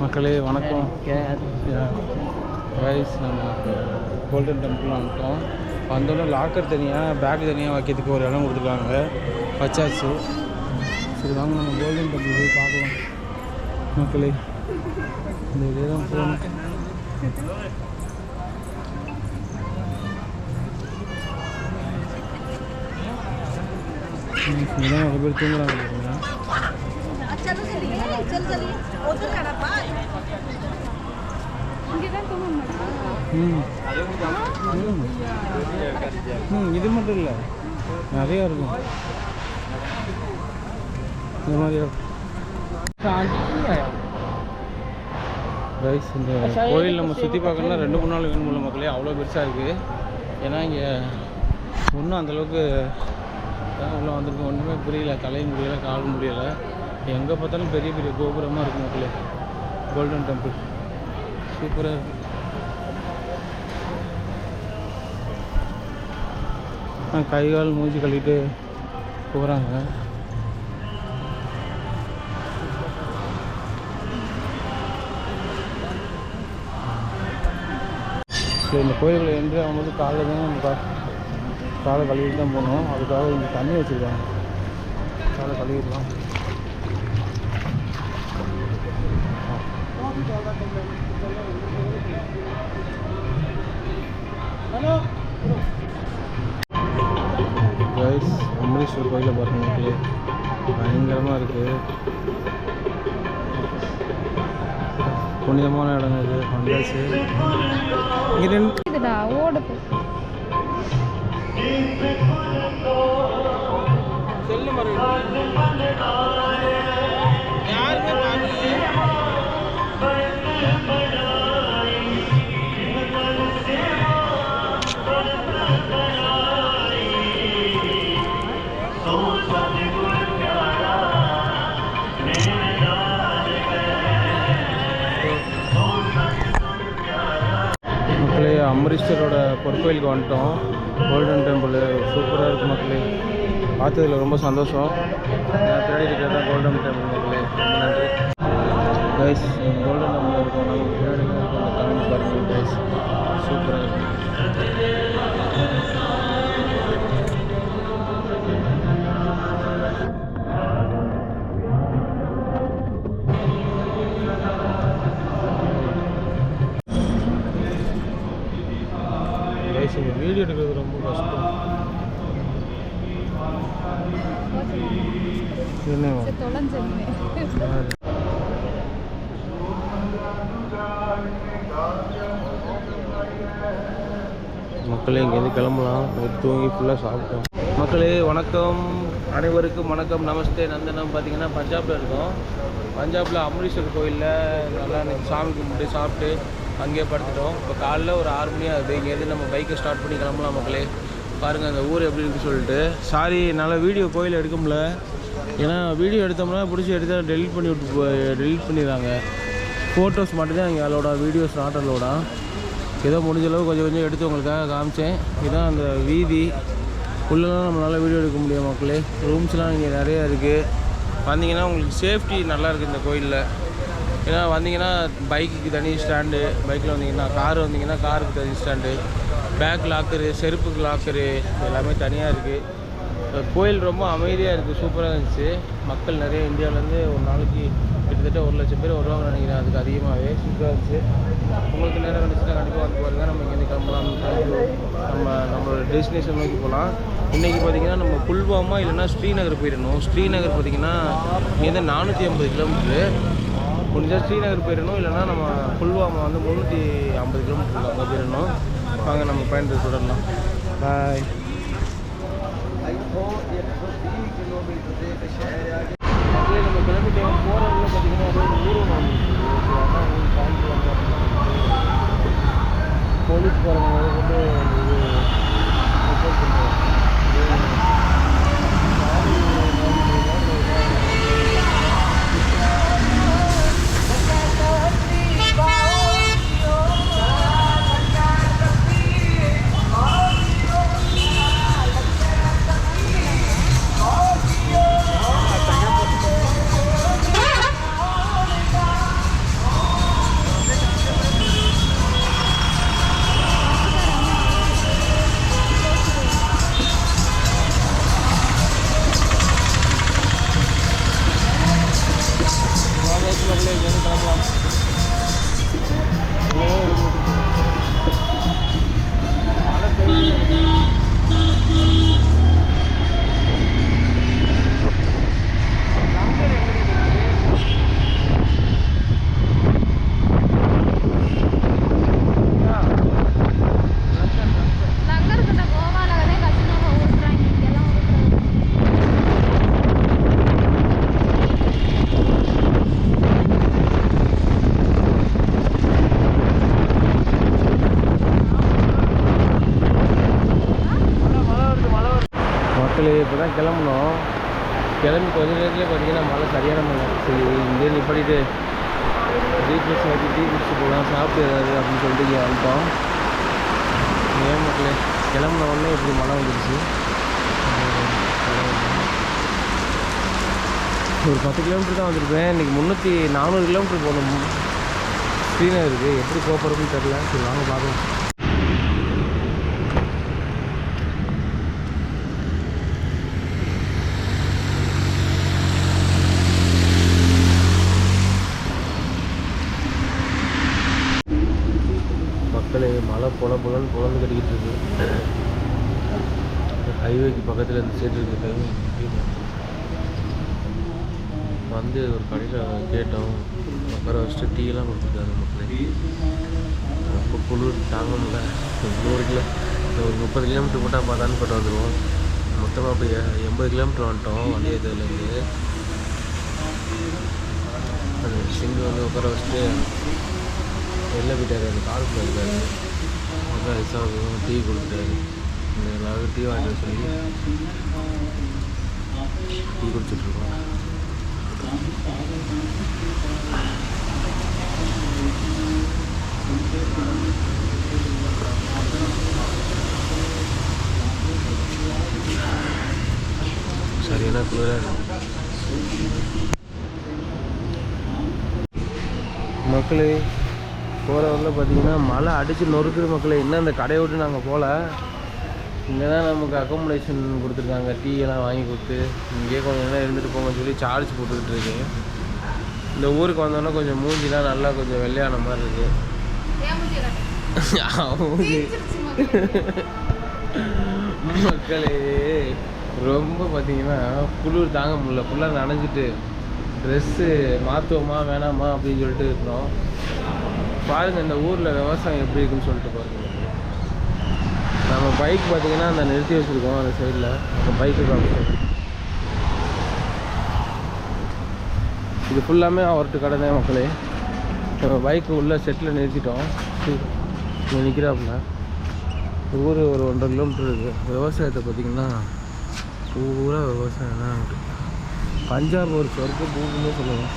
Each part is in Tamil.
மக்களே வணக்கம். ரைஸ் நம்ம கோல்டன் டெம்பிள் வந்துட்டோம். வந்தோடனே லாக்கர் தனியாக பேக் தனியாக வைக்கிறதுக்கு ஒரு இடம் கொடுத்துருக்காங்க. வச்சாச்சு. சரி வாங்க நம்ம கோல்டன் டெம்பிள் போய் பார்க்கலாம். மக்களே இந்த இதே தான் போகணும். இங்கே நிறைய பேர் தூங்குறாங்க चलो चलिए चल चलिए उधर जाना पा ம் ம். ம் இது மட்டும் இல்லை நிறையா இருக்கும் இந்த மாதிரி ரைஸ் இந்த கோயில் நம்ம சுற்றி பார்க்கணும்னா ரெண்டு மூணு நாள் வேணும் மக்களே அவ்வளோ பெருசாக இருக்குது ஏன்னா இங்கே ஒன்றும் அந்தளவுக்கு உள்ள வந்திருக்கு ஒன்றுமே புரியல தலை முடியல கால் முடியல எங்கே பார்த்தாலும் பெரிய பெரிய கோபுரமாக இருக்கும் மக்களே. கோல்டன் டெம்பிள் சூப்பராக இருக்குது ஆ, கை கால் மூஞ்சி கழுவிட்டு போகிறாங்க சரி இந்த கோயிலுக்குள்ள அவங்க ஆகும்போது காலையில் தான் நம்ம கா காலை கழுவிட்டு தான் போகணும். அதுக்காக இங்கே தண்ணி வச்சுருக்காங்க. காலை கழுவிடலாம். அமரீஸ்வர் கோயிலை பாருங்க மக்களே பயங்கரமாக இருக்குது புனிதமான இடம் இது. வந்தாச்சு. இங்கே ரெண்டு இதுடா ஓடுது செல்லு மரம் பொற்கோயிலுக்கு வந்துட்டோம். கோல்டன் டெம்பிள் சூப்பராக இருக்குது மக்களே. பார்த்ததுல ரொம்ப சந்தோஷம். நான் பின்னாடி இருக்கிறது தான் கோல்டன் டெம்பிள் மக்களே. ரொம்ப நன்றி கைஸ் கோல்டன் டெம்பிள் இருக்கோம் நம்ம தேடி இருக்கோம் இருக்கும் அந்த பாருங்கள் கைஸ் சூப்பராக இருக்கும் மக்களே இங்கேருந்து கிளம்பலாம். தூங்கி ஃபுல்லாக சாப்பிட்டோம். மக்களே வணக்கம். அனைவருக்கும் வணக்கம். நமஸ்தே நந்தனம். பார்த்தீங்கன்னா பஞ்சாபில் இருக்கோம். பஞ்சாபில் அமரீஸ்வர் கோயிலில் நல்லா சாமி கும்பிட்டு சாப்பிட்டு அங்கேயே படுத்துட்டோம். இப்போ காலைல ஒரு ஆறு மணி ஆகுது. இங்கேருந்து நம்ம பைக்கை ஸ்டார்ட் பண்ணி கிளம்பலாம் மக்களே. பாருங்கள் அந்த ஊர் எப்படி இருக்குன்னு சொல்லிட்டு. சாரி என்னால் வீடியோ கோயில் எடுக்க முடியல. ஏன்னா வீடியோ எடுத்தோம்னா பிடிச்சி எடுத்தால் டெலிட் பண்ணி விட்டு டெலிட் பண்ணிடுறாங்க. ஃபோட்டோஸ் மட்டும்தான் இங்கே அலோடா வீடியோஸ் நாட் அலோடா ஏதோ முடிஞ்ச அளவு கொஞ்சம் கொஞ்சம் எடுத்து உங்களுக்காக காமிச்சேன். இதுதான் அந்த வீதி. உள்ளெல்லாம் நம்மளால் வீடியோ எடுக்க முடியும் மக்களே. ரூம்ஸ்லாம் இங்கே நிறையா இருக்குது வந்தீங்கன்னா உங்களுக்கு சேஃப்டி நல்லா இருக்குது இந்த கோயிலில். ஏன்னா வந்தீங்கன்னா பைக்குக்கு தனி ஸ்டாண்டு பைக்கில் வந்தீங்கன்னா கார் வந்தீங்கன்னா காருக்கு தனி ஸ்டாண்டு பேக் லாக்கரு செருப்புக்கு லாக்கரு எல்லாமே தனியாக இருக்குது கோயில் ரொம்ப அமைதியாக இருக்குது சூப்பராக இருந்துச்சு. மக்கள் நிறைய இந்தியாவிலேருந்து ஒரு நாளைக்கு கிட்டத்தட்ட ஒரு லட்சம் பேர் வருவாங்க நினைக்கிறேன். அதுக்கு அதிகமாகவே சூப்பராக இருந்துச்சு. உங்களுக்கு நேரம் இருந்துச்சுன்னா கண்டிப்பாக வந்து பாருங்க. நம்ம இங்கேருந்து கிளம்பலாம். கிளம்பி நம்ம நம்மளோட டெஸ்டினேஷன் நோக்கி போகலாம். இன்றைக்கி பார்த்தீங்கன்னா நம்ம புல்வாமா இல்லைன்னா ஸ்ரீநகர் போயிடணும். ஸ்ரீநகர் பார்த்தீங்கன்னா இங்கேருந்து நானூற்றி ஐம்பது கிலோமீட்ரு முடிஞ்சால் ஸ்ரீநகர் போயிடணும். இல்லைன்னா நம்ம புல்வாமா வந்து முந்நூற்றி ஐம்பது கிலோமீட்டர் அங்கே போயிடணும். வாங்க நம்ம பயணத்தை தொடரலாம். பாய் அப்படியே கிளம்பி பார்த்தீங்கன்னா மழை சரியான மழை. சரி இங்கே நிப்பாட்டிட்டு ரீஃப்ரெஷ் ஆகி டீ குடிச்சு போகலாம் சாப்பிட்டு ஏதாவது அப்படின்னு சொல்லிட்டு இங்கே வந்துட்டோம். ஏன் மக்களே கிளம்புன உடனே இப்படி மழை வந்துடுச்சு ஒரு பத்து கிலோமீட்டர் தான் வந்திருப்பேன். இன்றைக்கி முந்நூற்றி நானூறு கிலோமீட்டர் போகணும். ஸ்ரீநகருக்கு எப்படி போகிறதுன்னு தெரில சரி வாங்க பார்க்கலாம் மக்களே மழை பொல பொலன்னு பொழந்து கட்டிக்கிட்டு இருக்கு. ஹைவேக்கு பக்கத்தில் இந்த சைடு இருக்கு ஹைவே வந்து ஒரு கடையில் கேட்டோம். உட்கார வச்சுட்டு டீலாம் கொடுத்துருக்காரு மக்களே. ரொம்ப குளிர் தாங்க முடியல. நூறு கிலோ ஒரு முப்பது கிலோமீட்டர் போட்டால் பார்த்தான்னு போட்டு வந்துடுவோம் மொத்தமாக இப்போ எண்பது கிலோமீட்டர் வந்துட்டோம் வண்டியத்துலேருந்து அந்த சிங்கு வந்து உட்கார வச்சுட்டு வெளில போயிட்டார் அந்த காலத்தில் இருக்காரு. அதான் ஐசாவுக்கும் டீ கொடுத்துட்டாரு. எல்லாருக்கும் டீ வாங்கிட்டு சொல்லி டீ குடிச்சிட்ருக்கோம் சரியான குளிராக இருக்கு? மக்களே போகிற வரல பார்த்தீங்கன்னா மழை அடித்து நொறுக்குது மக்களே இன்னும் அந்த கடையை விட்டு நாங்கள் போகல இங்கே தான் நமக்கு அக்காமடேஷன் கொடுத்துருக்காங்க. டீ எல்லாம் வாங்கி கொடுத்து இங்கேயே கொஞ்சம் நேரம் இருந்துட்டு போங்கன்னு சொல்லி சார்ஜ் போட்டுக்கிட்டு இருக்கேன் இந்த ஊருக்கு வந்தோன்னா கொஞ்சம் மூஞ்சிலாம் நல்லா கொஞ்சம் வெள்ளையான மாதிரி இருக்கு. அவங்க மக்களே? ரொம்ப பார்த்தீங்கன்னா குளிர் தாங்க முடியல. ஃபுல்லாக நனைஞ்சிட்டு ட்ரெஸ்ஸு மாற்றுவோமா வேணாமா அப்படின்னு சொல்லிட்டு இருக்கிறோம் பாருங்கள் இந்த ஊரில் விவசாயம் எப்படி இருக்குன்னு சொல்லிட்டு பாருங்கள் நம்ம பைக் பார்த்தீங்கன்னா அந்த நிறுத்தி வச்சுருக்கோம் அந்த சைடில் அந்த பைக்கு காமிச்சு இது ஃபுல்லாமே அவர்கிட்ட கடை தான் மக்களே. நம்ம பைக்கு உள்ளே செட்டில் நிறுத்திட்டோம். இங்கே நிற்கிறாப்புல ஊர் ஒரு ஒன்றரை கிலோமீட்டர் இருக்குது விவசாயத்தை பார்த்திங்கன்னா பூரா விவசாயம் தான் பஞ்சாப் ஒரு சொர்க்க பூக்குன்னு சொல்லுவோம்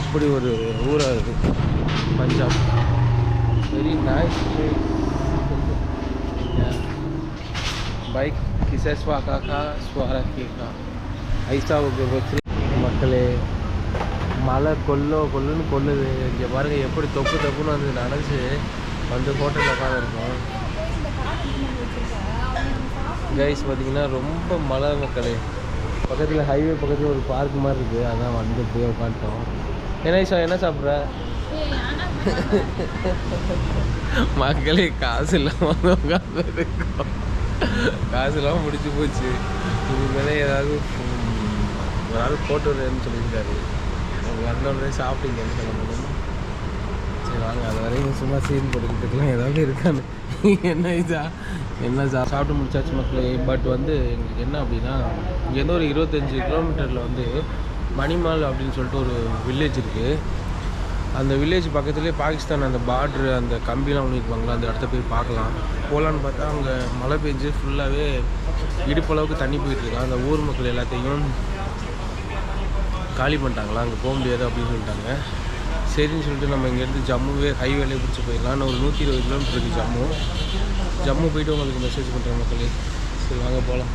அப்படி ஒரு ஊராக இருக்குது பஞ்சாப். வெரி நைஸ் பைக் கிசஸ்வா காக்கா ஸ்வாரா கேக்கா ஐசாவுக்கு வச்சு மக்களே மழை கொல்லோ கொல்லுன்னு கொல்லுது. இங்கே பாருங்கள் எப்படி தொப்பு தொப்புன்னு வந்து நனைஞ்சு வந்து ஹோட்டலில் உட்காந்துருக்கோம் கைஸ் பார்த்தீங்கன்னா ரொம்ப மழை மக்களே. பக்கத்தில் ஹைவே பக்கத்தில் ஒரு பார்க் மாதிரி இருக்குது அதான் வந்து போய் உட்காந்துட்டோம். என்ன என்ன சாப்பிட்ற? மக்களே காசு இல்லாமல் உட்காந்துருக்கோம் காசு இல்லாமல் முடிச்சு போச்சு. இனிமேலே ஏதாவது ஒரு ஆள் போட்டு வரேன்னு சொல்லியிருக்காரு. அவங்க வந்தோடனே சாப்பிட்டீங்க என்ன முடியும்? சரி வாங்க அது வரைக்கும் சும்மா சீன் போட்டுக்கிட்டுக்கலாம் ஏதாவது இருக்கான்னு என்ன இதா? என்ன சா சாப்பிட்டு முடிச்சாச்சு மக்களே. பட் வந்து எங்களுக்கு என்ன அப்படின்னா இங்கேருந்து ஒரு இருபத்தஞ்சி கிலோமீட்டரில் வந்து மணிமால் அப்படின்னு சொல்லிட்டு ஒரு வில்லேஜ் இருக்குது அந்த வில்லேஜ் பக்கத்துலேயே பாகிஸ்தான் அந்த பார்ட்ரு அந்த கம்பிலாம் பண்ணியிருப்பாங்களா அந்த இடத்த போய் பார்க்கலாம். போகலான்னு பார்த்தா அங்கே மழை பெஞ்சு ஃபுல்லாகவே இடுப்பளவுக்கு தண்ணி போயிட்டுருக்கு அந்த ஊர் மக்கள் எல்லாத்தையும் காலி பண்ணிட்டாங்களா அங்கே போக முடியாது அப்படின்னு சொல்லிட்டாங்க. சரின்னு சொல்லிட்டு நம்ம இங்கேருந்து ஜம்முவே ஹைவேலே பிடிச்சி போயிடலாம் இன்னும் ஒரு நூற்றி இருபது கிலோமீட்டர் இருக்குது ஜம்மு. ஜம்மு போயிட்டு உங்களுக்கு மெசேஜ் பண்ணுறேன் மக்களே. சரி வாங்க போகலாம்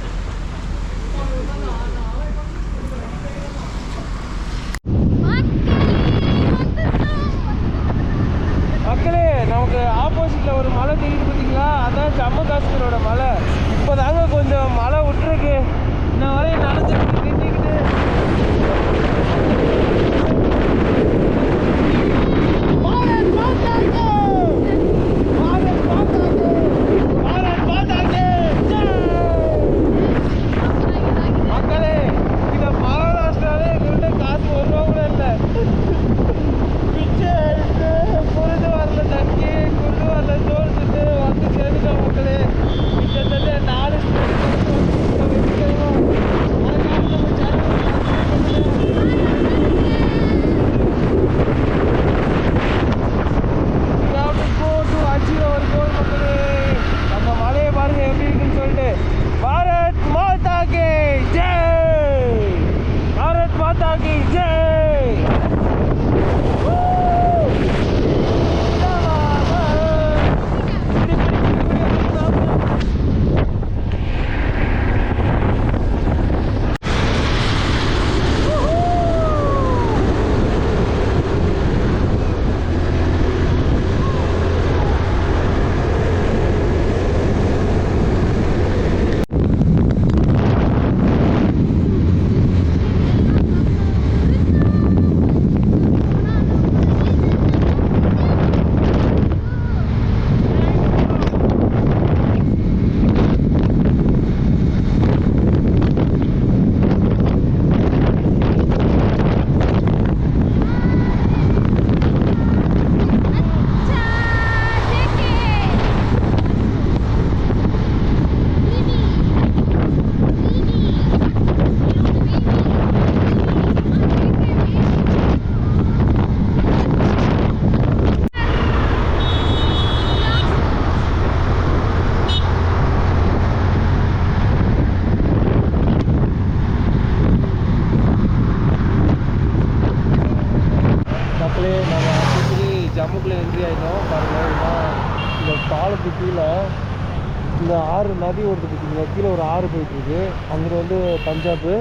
ஆறு போயிட்டுருக்கு. அங்கிட்டு வந்து பஞ்சாப்பு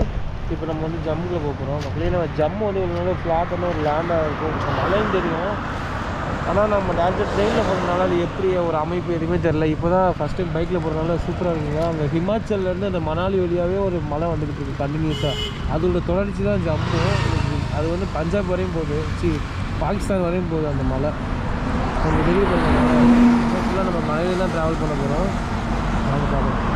இப்போ நம்ம வந்து ஜம்முக்குள்ள போக போகிறோம் அப்படியே நம்ம ஜம்மு வந்து ஒரு நல்ல ஃப்ளாட்டான ஒரு லேண்டாக இருக்கும். மழையும் தெரியும். ஆனால் நம்ம டேரக்டாக ட்ரெயினில் போகிறதுனால அது எப்படி ஒரு அமைப்பு எதுவுமே தெரில இப்போ தான் ஃபஸ்ட் டைம் பைக்கில் போகிறதுனால சூப்பராக இருக்குங்க. அங்கே ஹிமாச்சல்லேருந்து அந்த மணாலி வழியாகவே ஒரு மலை வந்துக்கிட்டு இருக்கு கண்டினியூஸாக அதோட தொடர்ச்சி தான் ஜம்மு. அது வந்து பஞ்சாப் வரையும் போகுது. சி பாகிஸ்தான் வரையும் போகுது அந்த மலை. கொஞ்சம் டெலிவரி பண்ணுங்க ஃபுல்லாக நம்ம மலையில தான் ட்ராவல் பண்ண போகிறோம் வாங்க பார்க்கலாம்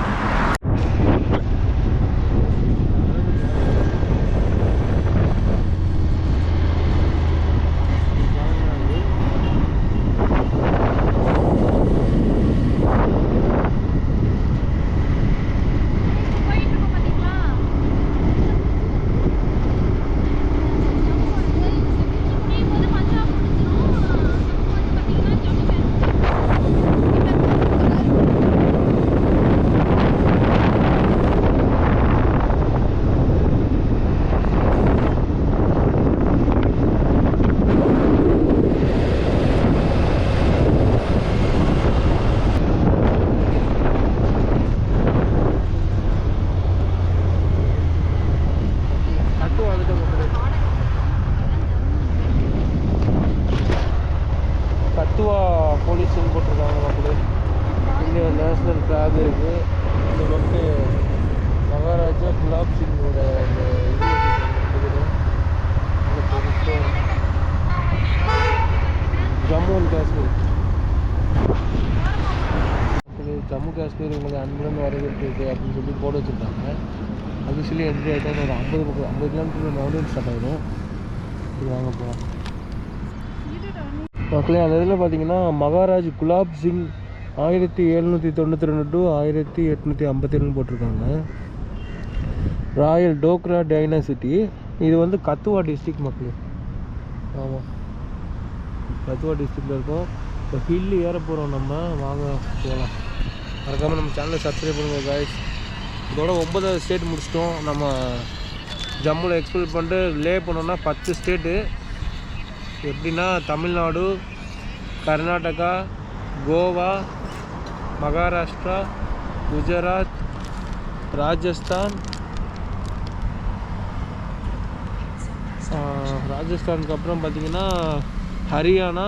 போயிட்டு இருக்கோம் பாத்தீங்களா ஜம்மு வந்து பஞ்சாப் முடிஞ்சிரும் ஜம்மு வந்து பாத்தீங்கன்னா ஜம்மு கட்டு வந்துட்டு கத்துவா போலீஸ்னு போட்டிருக்காங்க மக்களே இங்கே நேஷ்னல் ஃப்ளாக் இருக்குது இந்த பக்கம் மகாராஜா குலாப் சிங்கோட அந்த இது இருக்குது. இந்த பெருசா ஜம்மு அண்ட் காஷ்மீர் மக்களே, ஜம்மு உங்களுக்கு அன்புடன் வரவேற்கிறது அப்படின்னு சொல்லி போட வச்சுருக்காங்க. அபிஷியலி என்ட்ரி ஆகிட்டோம் ஒரு ஐம்பது பக்கம் ஐம்பது கிலோமீட்டர் மவுண்டன் ஸ்டார்ட் ஆகிடும் இது வாங்க போகலாம் மக்களே அந்த இதில் பார்த்தீங்கன்னா மகாராஜ் குலாப் சிங் ஆயிரத்தி எழுநூற்றி தொண்ணூற்றி ரெண்டு டு ஆயிரத்தி எட்நூற்றி ஐம்பத்தி ரெண்டு போட்டிருக்காங்க. Royal Dogra dynasty. இது வந்து கத்துவா டிஸ்ட்ரிக் மக்களே. ஆமாம் கத்துவா டிஸ்ட்ரிக்டில் இருக்கோம். இப்போ ஹில்லு ஏற போகிறோம் நம்ம. வாங்க போகலாம் மறக்காமல் நம்ம சேனலை சப்ஸ்கிரைப் பண்ணுங்கள் காய்ஸ் இதோட ஒன்பதாவது ஸ்டேட் முடிச்சிட்டோம். நம்ம ஜம்முவில் எக்ஸ்ப்ளோர் பண்ணிட்டு லே பண்ணோன்னா பத்து ஸ்டேட்டு எப்படின்னா தமிழ்நாடு கர்நாடகா கோவா மகாராஷ்டிரா குஜராத் ராஜஸ்தான். ராஜஸ்தானுக்கு அப்புறம் பார்த்திங்கன்னா ஹரியானா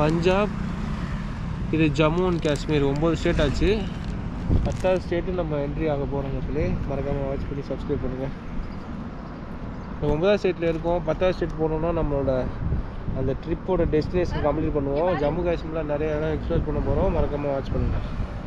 பஞ்சாப் இது ஜம்மு அண்ட் காஷ்மீர் ஒம்பது ஸ்டேட் ஆச்சு. பத்தாவது ஸ்டேட்டு நம்ம என்ட்ரி ஆக போகிறோம் மக்களே. மறக்காமல் வாட்ச் பண்ணி சப்ஸ்கிரைப் பண்ணுங்கள் இப்போ ஒம்பதாவது ஸ்டேட்டில் இருக்கோம். பத்தாவது ஸ்டேட் போனோம்னா நம்மளோட அந்த ட்ரிப்போட டெஸ்டினேஷன் கம்ப்ளீட் பண்ணுவோம். ஜம்மு காஷ்மீரில் நிறைய இடம் எக்ஸ்ப்ளோர் பண்ண போகிறோம் மறக்காமல் வாட்ச் பண்ணுங்கள்